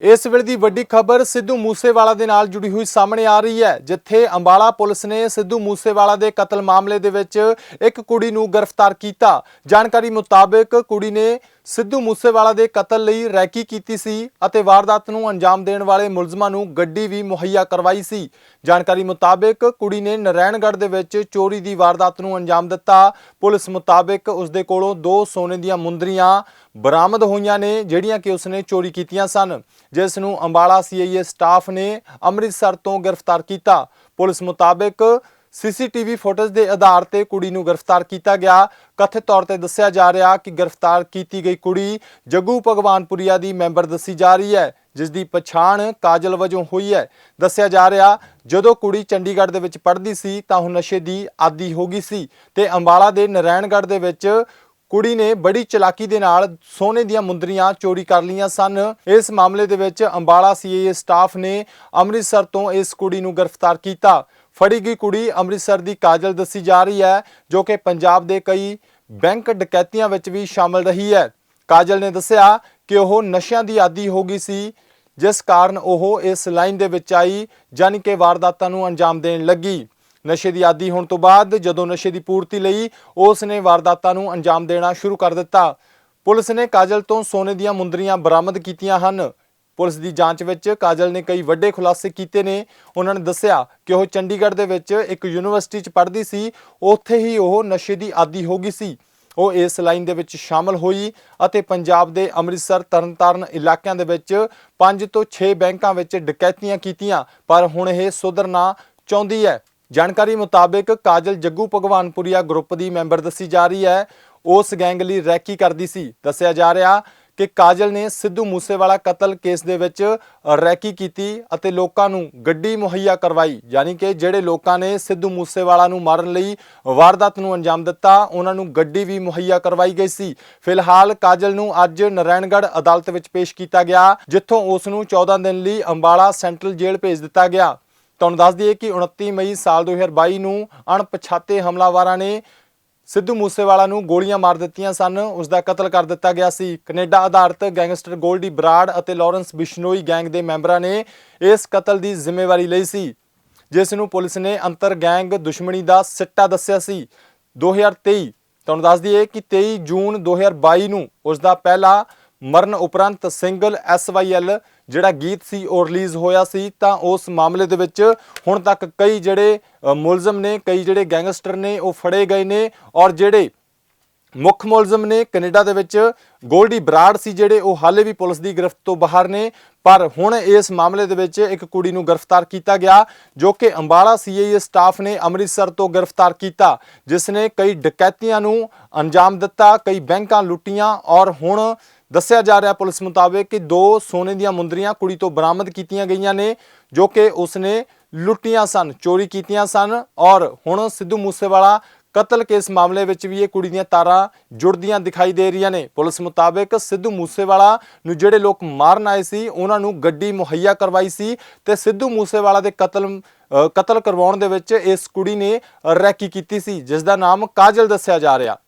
ਇਸ ਵੇਲੇ ਦੀ ਵੱਡੀ ਖਬਰ ਸਿੱਧੂ ਮੂਸੇਵਾਲਾ ਦੇ ਨਾਲ ਜੁੜੀ ਹੋਈ ਸਾਹਮਣੇ ਆ ਰਹੀ ਹੈ, ਜਿੱਥੇ ਅੰਬਾਲਾ ਪੁਲਿਸ ਨੇ ਸਿੱਧੂ ਮੂਸੇਵਾਲਾ ਦੇ ਕਤਲ ਮਾਮਲੇ ਦੇ ਵਿੱਚ ਇੱਕ ਕੁੜੀ ਨੂੰ ਗ੍ਰਿਫਤਾਰ ਕੀਤਾ। ਜਾਣਕਾਰੀ ਮੁਤਾਬਕ ਕੁੜੀ ਨੇ ਸਿੱਧੂ ਮੂਸੇਵਾਲਾ ਦੇ ਕਤਲ ਲਈ ਰੈਕੀ ਕੀਤੀ ਸੀ ਅਤੇ ਵਾਰਦਾਤ ਨੂੰ ਅੰਜਾਮ ਦੇਣ ਵਾਲੇ ਮੁਲਜ਼ਮਾਂ ਨੂੰ ਗੱਡੀ ਵੀ ਮੁਹੱਈਆ ਕਰਵਾਈ ਸੀ। ਜਾਣਕਾਰੀ ਮੁਤਾਬਕ ਕੁੜੀ ਨੇ ਨਰੈਣਗੜ੍ਹ ਦੇ ਵਿੱਚ ਚੋਰੀ ਦੀ ਵਾਰਦਾਤ ਨੂੰ ਅੰਜਾਮ ਦਿੱਤਾ। ਪੁਲਿਸ ਮੁਤਾਬਕ ਉਸ ਦੇ ਕੋਲੋਂ ਦੋ ਸੋਨੇ ਦੀਆਂ ਮੁੰਦਰੀਆਂ ਬਰਾਮਦ ਹੋਈਆਂ ਨੇ, ਜਿਹੜੀਆਂ ਕਿ ਉਸਨੇ ਚੋਰੀ ਕੀਤੀਆਂ ਸਨ। ਜਿਸ ਨੂੰ ਅੰਬਾਲਾ ਸੀਆਈਏ ਸਟਾਫ ਨੇ ਅੰਮ੍ਰਿਤਸਰ ਤੋਂ ਗ੍ਰਿਫਤਾਰ ਕੀਤਾ। ਪੁਲਿਸ ਮੁਤਾਬਕ ਸੀਸੀਟੀਵੀ ਫੁਟੇਜ ਦੇ ਆਧਾਰ ਤੇ ਕੁੜੀ ਨੂੰ ਗ੍ਰਿਫਤਾਰ ਕੀਤਾ ਗਿਆ। ਕਥਿਤ ਤੌਰ ਤੇ ਦੱਸਿਆ ਜਾ ਰਿਹਾ ਕਿ ਗ੍ਰਿਫਤਾਰ ਕੀਤੀ ਗਈ ਕੁੜੀ ਜੱਗੂ ਭਗਵਾਨਪੁਰੀਆ ਦੀ ਮੈਂਬਰ ਦੱਸੀ ਜਾ ਰਹੀ ਹੈ, ਜਿਸ ਦੀ ਪਛਾਣ ਕਾਜਲ ਵਜੋਂ ਹੋਈ ਹੈ। ਦੱਸਿਆ ਜਾ ਰਿਹਾ, ਜਦੋਂ ਕੁੜੀ ਚੰਡੀਗੜ੍ਹ ਦੇ ਵਿੱਚ ਪੜ੍ਹਦੀ ਸੀ ਤਾਂ ਉਹ ਨਸ਼ੇ ਦੀ ਆਦੀ ਹੋ ਗਈ ਸੀ ਤੇ ਅੰਬਾਲਾ ਦੇ ਨਰੈਣਗੜ੍ਹ ਦੇ ਵਿੱਚ ਕੁੜੀ ਨੇ ਬੜੀ ਚਲਾਕੀ ਦੇ ਨਾਲ ਸੋਨੇ ਦੀਆਂ ਮੁੰਦਰੀਆਂ ਚੋਰੀ ਕਰ ਲਈਆਂ ਸਨ। ਇਸ ਮਾਮਲੇ ਦੇ ਵਿੱਚ ਅੰਬਾਲਾ ਸੀਏ ਸਟਾਫ ਨੇ ਅੰਮ੍ਰਿਤਸਰ ਤੋਂ ਇਸ ਕੁੜੀ ਨੂੰ ਗ੍ਰਿਫਤਾਰ ਕੀਤਾ। ਫੜੀ ਗਈ ਕੁੜੀ ਅੰਮ੍ਰਿਤਸਰ ਦੀ ਕਾਜਲ ਦੱਸੀ ਜਾ ਰਹੀ ਹੈ, ਜੋ ਕਿ ਪੰਜਾਬ ਦੇ ਕਈ ਬੈਂਕ ਡਕੈਤੀਆਂ ਵਿੱਚ ਵੀ ਸ਼ਾਮਲ ਰਹੀ ਹੈ। ਕਾਜਲ ਨੇ ਦੱਸਿਆ ਕਿ ਉਹ ਨਸ਼ਿਆਂ ਦੀ ਆਦੀ ਹੋ ਗਈ ਸੀ, ਜਿਸ ਕਾਰਨ ਉਹ ਇਸ ਲਾਈਨ ਦੇ ਵਿੱਚ ਆਈ ਜਾਨੀ ਕਿ ਵਾਰਦਾਤਾਂ ਨੂੰ ਅੰਜਾਮ ਦੇਣ ਲੱਗੀ। ਨਸ਼ੇ ਦੀ ਆਦੀ ਹੋਣ ਤੋਂ ਬਾਅਦ ਜਦੋਂ ਨਸ਼ੇ ਦੀ ਪੂਰਤੀ ਲਈ, ਉਸ ਨੇ ਵਾਰਦਾਤਾਂ ਨੂੰ ਅੰਜਾਮ ਦੇਣਾ ਸ਼ੁਰੂ ਕਰ ਦਿੱਤਾ। ਪੁਲਿਸ ਨੇ ਕਾਜਲ ਤੋਂ ਸੋਨੇ ਦੀਆਂ ਮੁੰਦਰੀਆਂ ਬਰਾਮਦ ਕੀਤੀਆਂ ਹਨ। ਪੁਲਿਸ ਦੀ ਜਾਂਚ ਵਿੱਚ ਕਾਜਲ ਨੇ ਕਈ ਵੱਡੇ ਖੁਲਾਸੇ ਕੀਤੇ ਨੇ। ਉਹਨਾਂ ਨੇ ਦੱਸਿਆ ਕਿ ਉਹ ਚੰਡੀਗੜ੍ਹ ਦੇ ਵਿੱਚ ਇੱਕ ਯੂਨੀਵਰਸਿਟੀ 'ਚ ਪੜ੍ਹਦੀ ਸੀ। ਉੱਥੇ ਹੀ ਉਹ ਨਸ਼ੇ ਦੀ ਆਦੀ ਹੋ ਗਈ ਸੀ। ਉਹ ਇਸ ਲਾਈਨ ਦੇ ਵਿੱਚ ਸ਼ਾਮਲ ਹੋਈ ਅਤੇ ਪੰਜਾਬ ਦੇ ਅੰਮ੍ਰਿਤਸਰ, ਤਰਨਤਾਰਨ ਇਲਾਕਿਆਂ ਦੇ ਵਿੱਚ 5 ਤੋਂ 6 ਬੈਂਕਾਂ ਵਿੱਚ ਡਕੈਤੀਆਂ ਕੀਤੀਆਂ। ਪਰ ਹੁਣ ਇਹ ਸੁਧਰਨਾ ਚਾਹੁੰਦੀ ਹੈ। ਜਾਣਕਾਰੀ ਮੁਤਾਬਕ ਕਾਜਲ ਜੱਗੂ ਭਗਵਾਨਪੁਰੀਆ ਗਰੁੱਪ ਦੀ ਮੈਂਬਰ ਦੱਸੀ ਜਾ ਰਹੀ ਹੈ। ਉਸ ਗੈਂਗ ਲਈ ਰੈਕੀ ਕਰਦੀ ਸੀ। ਦੱਸਿਆ ਜਾ ਰਿਹਾ ਕਿ ਕਾਜਲ ਨੇ ਸਿੱਧੂ ਮੂਸੇਵਾਲਾ ਕਤਲ ਕੇਸ ਦੇ ਵਿੱਚ ਰੈਕੀ ਕੀਤੀ ਅਤੇ ਲੋਕਾਂ ਨੂੰ ਗੱਡੀ ਮੁਹੱਈਆ ਕਰਵਾਈ। ਯਾਨੀ ਕਿ ਜਿਹੜੇ ਲੋਕਾਂ ਨੇ ਸਿੱਧੂ ਮੂਸੇਵਾਲਾ ਨੂੰ ਮਾਰਨ ਲਈ ਵਾਰਦਾਤ ਨੂੰ ਅੰਜਾਮ ਦਿੱਤਾ, ਉਹਨਾਂ ਨੂੰ ਗੱਡੀ ਵੀ ਮੁਹੱਈਆ ਕਰਵਾਈ ਗਈ ਸੀ। ਫਿਲਹਾਲ ਕਾਜਲ ਨੂੰ ਅੱਜ ਨਰੈਣਗੜ੍ਹ ਅਦਾਲਤ ਵਿੱਚ ਪੇਸ਼ ਕੀਤਾ ਗਿਆ, ਜਿੱਥੋਂ ਉਸ ਨੂੰ 14 ਦਿਨ ਲਈ ਅੰਬਾਲਾ ਸੈਂਟਰਲ ਜੇਲ੍ਹ ਭੇਜ ਦਿੱਤਾ ਗਿਆ। ਤੁਹਾਨੂੰ ਦੱਸ ਦਈਏ ਕਿ 29 ਮਈ ਸਾਲ 2022 ਨੂੰ ਅਣਪਛਾਤੇ ਹਮਲਾਵਰਾਂ ਨੇ ਸਿੱਧੂ ਮੂਸੇਵਾਲਾ ਨੂੰ ਗੋਲੀਆਂ ਮਾਰ ਦਿੱਤੀਆਂ ਸਨ। ਉਸ ਦਾ ਕਤਲ ਕਰ ਦਿੱਤਾ ਗਿਆ ਸੀ। ਕੈਨੇਡਾ ਆਧਾਰਿਤ ਗੈਂਗਸਟਰ ਗੋਲਡੀ ਬਰਾਡ ਅਤੇ ਲਾਰੈਂਸ ਬਿਸ਼ਨੋਈ ਗੈਂਗ ਦੇ ਮੈਂਬਰਾਂ ਨੇ ਇਸ ਕਤਲ ਦੀ ਜ਼ਿੰਮੇਵਾਰੀ ਲਈ ਸੀ। ਜਿਸ ਨੂੰ ਪੁਲਿਸ ਨੇ ਅੰਤਰ ਗੈਂਗ ਦੁਸ਼ਮਣੀ ਦਾ ਸਿੱਟਾ ਦੱਸਿਆ ਸੀ। 2023 ਤੁਹਾਨੂੰ ਦੱਸ ਦਈਏ ਕਿ 23 ਜੂਨ 2022 ਨੂੰ ਉਸ ਦਾ ਪਹਿਲਾ ਮਰਨ ਉਪਰੰਤ ਸਿੰਗਲ ਐਸਵਾਈਐਲ ਜਿਹੜਾ ਗੀਤ ਸੀ ਉਹ ਰਿਲੀਜ਼ ਹੋਇਆ ਸੀ, ਤਾਂ ਉਸ ਮਾਮਲੇ ਦੇ ਵਿੱਚ ਹੁਣ ਤੱਕ ਕਈ ਜਿਹੜੇ ਮੁਲਜ਼ਮ ਨੇ, ਕਈ ਜਿਹੜੇ ਗੈਂਗਸਟਰ ਨੇ ਉਹ ਫੜੇ ਗਏ ਨੇ ਔਰ ਜਿਹੜੇ ਮੁੱਖ ਮੁਲਜ਼ਮ ਨੇ ਕੈਨੇਡਾ ਦੇ ਵਿੱਚ ਗੋਲਡੀ ਬਰਾਡ ਸੀ ਜਿਹੜੇ ਉਹ ਹਾਲੇ ਵੀ ਪੁਲਿਸ ਦੀ ਗ੍ਰਿਫਤ ਤੋਂ ਬਾਹਰ ਨੇ, ਪਰ ਹੁਣ ਇਸ ਮਾਮਲੇ ਦੇ ਵਿੱਚ ਇੱਕ ਕੁੜੀ ਨੂੰ ਗ੍ਰਿਫਤਾਰ ਕੀਤਾ ਗਿਆ, ਜੋ ਕਿ ਅੰਬਾਲਾ ਸੀਆਈਏ ਸਟਾਫ ਨੇ ਅੰਮ੍ਰਿਤਸਰ ਤੋਂ ਗ੍ਰਿਫਤਾਰ ਕੀਤਾ, ਜਿਸ ਨੇ ਕਈ ਡਕੈਤੀਆਂ ਨੂੰ ਅੰਜਾਮ ਦਿੱਤਾ, ਕਈ ਬੈਂਕਾਂ ਲੁੱਟੀਆਂ ਔਰ ਹੁਣ ਦੱਸਿਆ ਜਾ ਰਿਹਾ ਪੁਲਿਸ ਮੁਤਾਬਕ ਕਿ ਦੋ ਸੋਨੇ ਦੀਆਂ ਮੁੰਦਰੀਆਂ ਕੁੜੀ ਤੋਂ ਬਰਾਮਦ ਕੀਤੀਆਂ ਗਈਆਂ ਨੇ, ਜੋ ਕਿ ਉਸਨੇ ਲੁੱਟੀਆਂ ਸਨ, ਚੋਰੀ ਕੀਤੀਆਂ ਸਨ ਔਰ ਹੁਣ ਸਿੱਧੂ ਮੂਸੇਵਾਲਾ ਕਤਲ ਕੇਸ ਮਾਮਲੇ ਵਿੱਚ ਵੀ ਇਹ ਕੁੜੀ ਦੀਆਂ ਤਾਰਾਂ ਜੁੜਦੀਆਂ ਦਿਖਾਈ ਦੇ ਰਹੀਆਂ ਨੇ। ਪੁਲਿਸ ਮੁਤਾਬਕ ਸਿੱਧੂ ਮੂਸੇਵਾਲਾ ਨੂੰ ਜਿਹੜੇ ਲੋਕ ਮਾਰਨ ਆਏ ਸੀ, ਉਹਨਾਂ ਨੂੰ ਗੱਡੀ ਮੁਹੱਈਆ ਕਰਵਾਈ ਸੀ ਤੇ ਸਿੱਧੂ ਮੂਸੇਵਾਲਾ ਦੇ ਕਤਲ ਕਤਲ ਕਰਵਾਉਣ ਦੇ ਵਿੱਚ ਇਸ ਕੁੜੀ ਨੇ ਰੈਕੀ ਕੀਤੀ ਸੀ, ਜਿਸ ਦਾ ਨਾਮ ਕਾਜਲ ਦੱਸਿਆ ਜਾ ਰਿਹਾ।